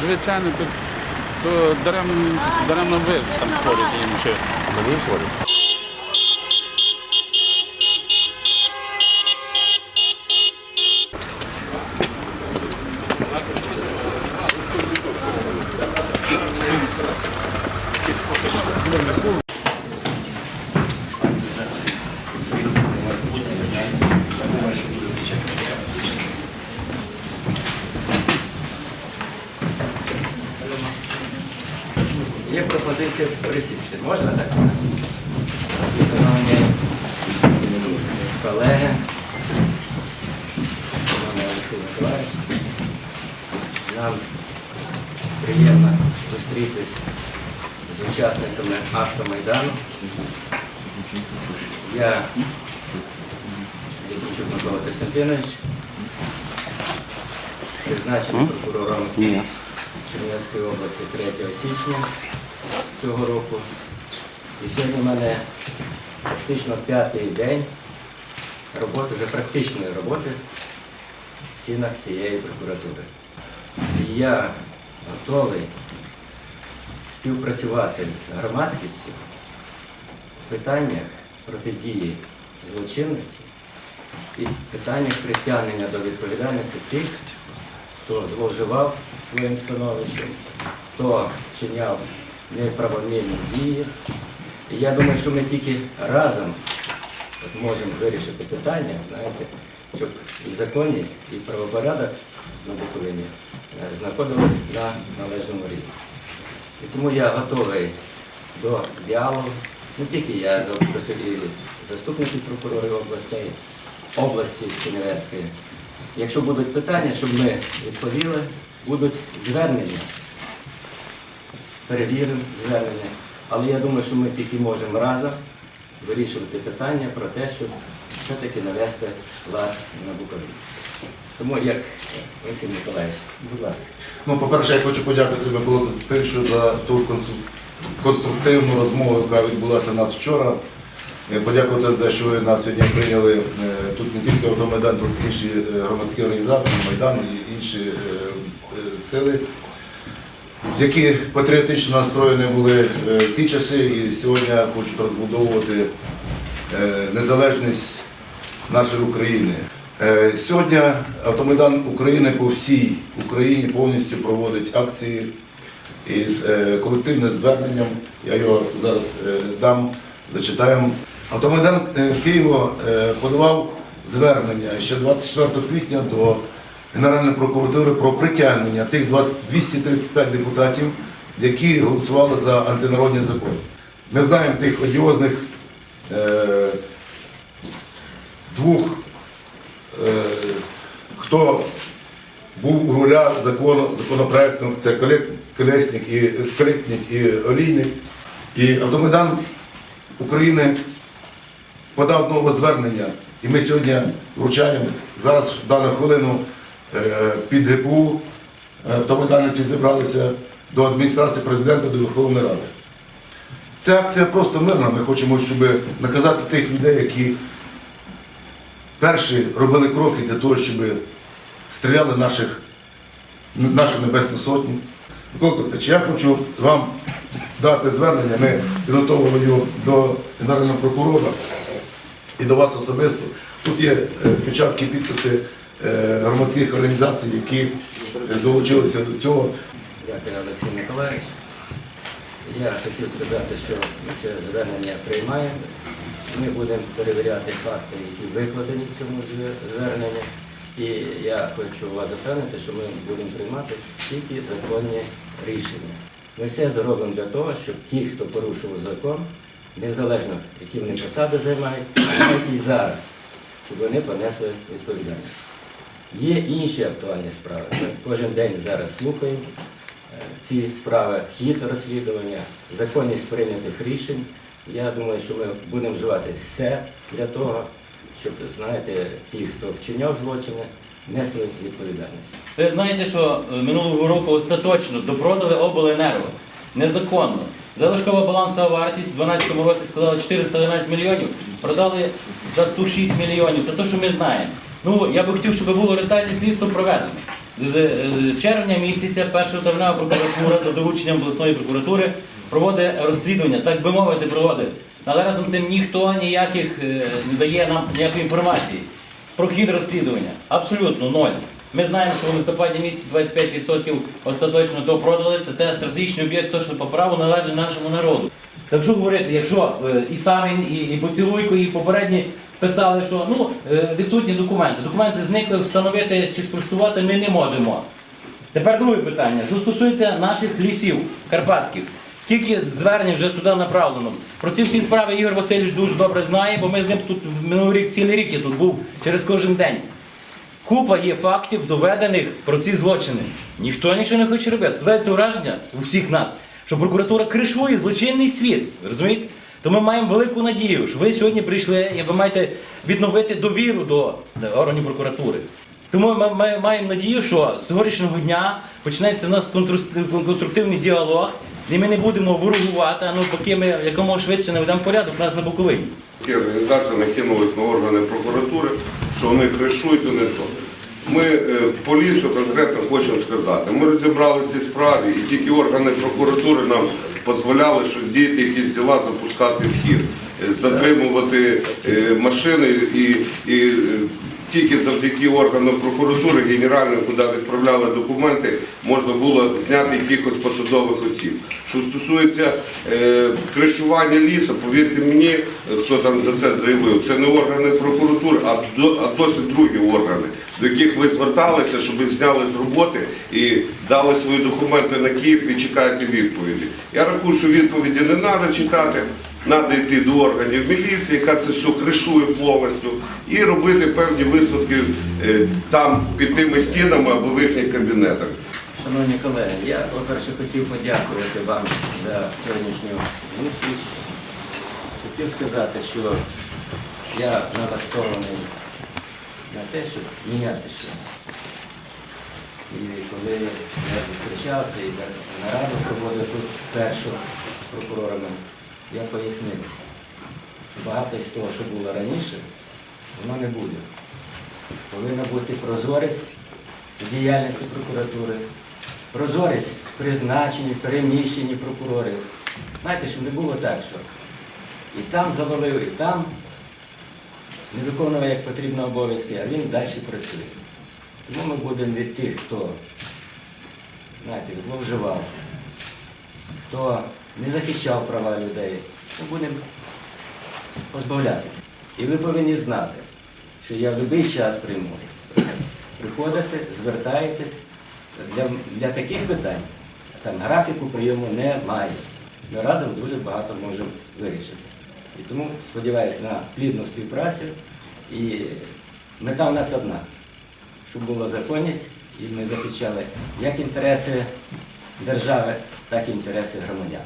Звичайно, то, даремно, ви там ходите їм чи. Мені ходить. Є пропозиція присісти. Можна так? Шановні колеги, шановний Олексій Миколаївич, нам приємно зустрітись з учасниками автомайдану. Я Якучук Микола Костянтинович, призначений прокурором Чернівецької області 3 січня цього року. І сьогодні в мене практично п'ятий день роботи, вже практичної роботи в стінах цієї прокуратури. І я готовий співпрацювати з громадськістю в питаннях протидії злочинності і питаннях притягнення до відповідальності тих, хто зловживав своїм становищем, хто вчиняв неправомірні дії. І я думаю, що ми тільки разом можемо вирішити питання, знаєте, щоб і законність, і правопорядок на Буковині е, знаходились на належному рівні. І тому я готовий до діалогу, не тільки я, за- просто і заступники прокурорів областей, області Чернівецької. Якщо будуть питання, щоб ми відповіли, будуть звернення, перевіримо звернення. Але я думаю, що ми тільки можемо разом вирішувати питання про те, щоб все-таки навести лад на Буковині. Тому як Олексій Миколаївич, будь ласка. Ну, по-перше, я хочу подякувати Миколу Константиновичу за ту конструктивну розмову, яка відбулася у нас вчора. Подякувати за те, що ви нас сьогодні прийняли. Е, Тут не тільки Автомайдан, тут інші е, громадські організації, Майдан і інші е, сили, які патріотично настроєні були е, в ті часи і сьогодні хочуть розбудовувати е, незалежність нашої України. Е, Сьогодні Автомайдан України по всій Україні повністю проводить акції із колективним зверненням. Я його зараз дам, зачитаємо. Автомайдан Києва подавав звернення ще 24 квітня до Генеральної прокуратури про притягнення тих 20 235 депутатів, які голосували за антинародні закони. Ми знаємо тих одіозних е, двох Е, хто був у руля закону, законопроекту, це Колесник і Колетник і Олійник. І Автомайдан України подав нове звернення, і ми сьогодні вручаємо зараз в дану хвилину під ГПУ е, автомайданці зібралися до адміністрації президента до Верховної Ради. Ця акція просто мирна. Ми хочемо, щоб наказати тих людей, які перші робили кроки для того, щоб стріляли наших, нашу Небесну Сотню. Микола Костич, я хочу вам дати звернення. Ми підготовили його до Генерального прокурора і до вас особисто. Тут є е, печатки, підписи е, громадських організацій, які е, долучилися до цього. Дякую, Олексій Миколаївич. Я хотів сказати, що це звернення приймаємо. Ми будемо перевіряти факти, які викладені в цьому зверненні. І я хочу вас запевнити, що ми будемо приймати тільки законні рішення. Ми все зробимо для того, щоб ті, хто порушував закон, незалежно які вони посади займають, навіть і зараз, щоб вони понесли відповідальність. Є інші актуальні справи. Ми кожен день зараз слухаємо е, ці справи, хід розслідування, законність прийнятих рішень. Я думаю, що ми будемо вживати все для того, щоб, знаєте, ті, хто вчиняв злочини, несли відповідальність. Ви знаєте, що е, минулого року остаточно допродали обленерго незаконно. Залишкова балансова вартість у 2012 році складала 411 мільйонів, продали за 106 мільйонів. Це те, що ми знаємо. Ну, я би хотів, щоб було ретельне слідство проведено. З е, червня місяця перша травнева прокуратура за дорученням обласної прокуратури проводить розслідування, так би мовити, проводить. Але разом з тим ніхто ніяких е, не дає нам ніякої інформації. Про хід розслідування абсолютно ноль. Ми знаємо, що в листопаді місяці 25% остаточно допродали. Це те стратегічний об'єкт, точно по праву належить нашому народу. Так що говорити, якщо е, і Самін, і, і Поцілуйко, і попередні писали, що ну, е, відсутні документи. Документи зникли, встановити чи спростувати ми не можемо. Тепер друге питання, що стосується наших лісів карпатських. Скільки звернень вже сюди направлено? Про ці всі справи Ігор Васильович дуже добре знає, бо ми з ним тут минулий рік, цілий рік я тут був через кожен день. Купа є фактів, доведених про ці злочини. Ніхто нічого не хоче робити. Складається враження у всіх нас, що прокуратура кришує злочинний світ. Розумієте? То ми маємо велику надію, що ви сьогодні прийшли і ви маєте відновити довіру до органів прокуратури. Тому ми, маємо надію, що з сьогоднішнього дня почнеться в нас конструктивний діалог, і ми не будемо ворогувати, а навпаки, ми якомога швидше наведемо порядок у нас на Буковині. Ті організації накинулись на органи прокуратури, що вони кришують і не то. Ми е, по лісу конкретно хочемо сказати, ми розібралися в справі, і тільки органи прокуратури нам дозволяли щось діяти, якісь діла запускати в хід, е, затримувати е, машини і, і тільки завдяки органам прокуратури генеральної, куди відправляли документи, можна було зняти якихось посадових осіб. Що стосується е, кришування лісу, повірте мені, хто там за це заявив, це не органи прокуратури, а, до, а досить другі органи, до яких ви зверталися, щоб їх зняли з роботи і дали свої документи на Київ і чекаєте відповіді. Я рахую, що відповіді не треба чекати. Треба йти до органів міліції, яка це все кришує повністю, і робити певні висадки е, там під тими стінами або в їхніх кабінетах. Шановні колеги, я, по-перше, хотів подякувати вам за сьогоднішню зустріч. Хотів сказати, що я налаштований на те, щоб міняти щось. І коли я зустрічався і нараду проводив тут першу з прокурорами, я пояснив, що багато з того, що було раніше, воно не буде. Повинна бути прозорість в діяльності прокуратури, прозорість в призначенні, переміщенні прокурорів. Знаєте, щоб не було так, що і там завалив, і там не виконував як потрібно обов'язки, а він далі працює. Тому ми будемо від тих, хто знаєте, зловживав, хто не захищав права людей, ми будемо позбавлятися. І ви повинні знати, що я в будь-який час прийму. Приходите, звертаєтесь. Для, для таких питань там графіку прийому немає. Ми разом дуже багато можемо вирішити. І тому сподіваюся на плідну співпрацю. І мета в нас одна, щоб була законність, і ми захищали як інтереси держави, так і інтереси громадян.